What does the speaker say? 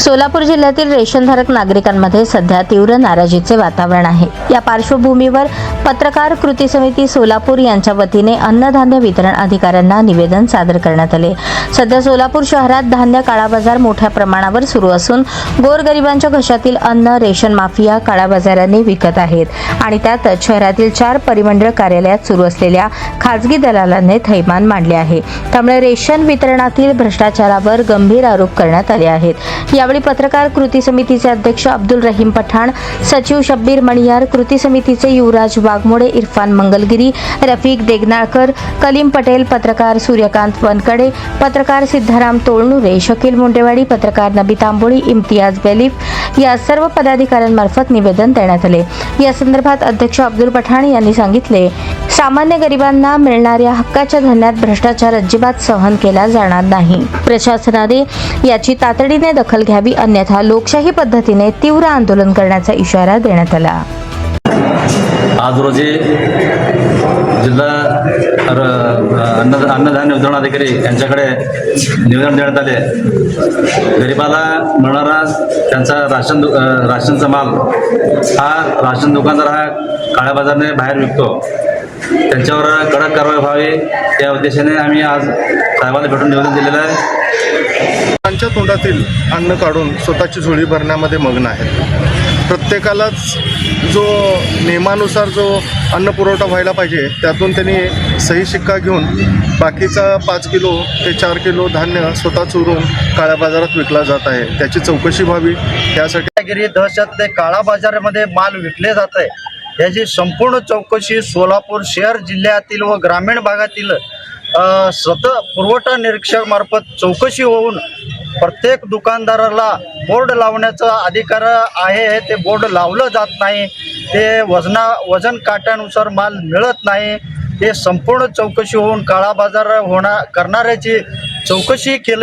सोलापूर जिल्ह्यातील रेशनधारक नागरिकांमध्ये सध्या तीव्र नाराजीचे वातावरण आहे. या पार्श्वभूमीवर पत्रकार कृती समिती सोलापूर यांच्या वतीने अन्नधान्य वितरण अधिकाऱ्यांना निवेदन सादर करण्यात आले. सध्या सोलापूर शहरात धान्य काळाबाजार मोठ्या प्रमाणावर सुरू असून गोरगरिबांच्या घशातील अन्न रेशन माफिया काळाबाजारांनी विकत आहेत आणि त्यातच शहरातील चार परिमंडळ कार्यालयात सुरू असलेल्या खाजगी दलालांनी थैमान मांडले आहे. त्यामुळे रेशन वितरणातील भ्रष्टाचारावर गंभीर आरोप करण्यात आले आहेत. या यावेळी पत्रकार कृती समितीचे अध्यक्ष अब्दुल रहीम पठाण सचिव शब्बीर मणियार कृती समितीचे युवराज वाघमोडे इरफान मंगलगिरी रफिक देगनाळकर कलीम पटेल पत्रकार सूर्यकांत वनकडे पत्रकार सिद्धाराम तोळनुरे शकील मुंडेवाडी पत्रकार नबी तांबोळी इम्तियाज बेलीफ या सर्व पदाधिकाऱ्यांमार्फत निवेदन देण्यात आले. या संदर्भात अध्यक्ष अब्दुल पठाण यांनी सांगितले सामान्य गरिबांना मिळणाऱ्या हक्काच्या धान्यात भ्रष्टाचार अजिबात सहन केला जाणार नाही. प्रशासनाने याची तातडीने दखल घ्यावी अन्यथा लोकशाही पद्धतीने तीव्र आंदोलन करण्याचा इशारा देण्यात आला. आज रोजी जिल्हा अन्न अन्नधान्य वितरण अधिकारी यांच्याकडे निवेदन देण्यात आले. गरिबाला मिळणारा त्यांचा राशन दु- राशनचा माल हा राशन दुकानदार हा काळ्या बाजारने बाहेर विकतो. त्यांच्यावर कडक कारवाई व्हावी या उद्देशाने आम्ही आज साहेबांना भेटून निवेदन दिलेलं आहे. त्यांच्या तोंडातील अन्न काढून स्वतःची झोळी भरण्यामध्ये मग्न आहेत. प्रत्येकालाच जो नियमानुसार जो अन्न पुरवठा व्हायला पाहिजे त्यातून त्यांनी सही शिक्का घेऊन बाकीचा पाच किलो ते चार किलो धान्य स्वतः चोरून काळ्या बाजारात विकला जात आहे. त्याची चौकशी व्हावी यासाठी दादागिरी दहशत ते काळा बाजारामध्ये माल विकले जात आहे. याची संपूर्ण चौकशी सोलापूर शहर जिल्ह्यातील व ग्रामीण भागातील स्वतः पुरवठा निरीक्षक मार्फत चौकशी होऊन प्रत्येक दुकानदाराला बोर्ड लावण्याचा अधिकार आहे ते बोर्ड लावलं जात नाही. ते वजना वजन काट्यानुसार माल मिळत नाही. ते संपूर्ण चौकशी होऊन काळा बाजार होणार करणाऱ्याची चौकशी केलं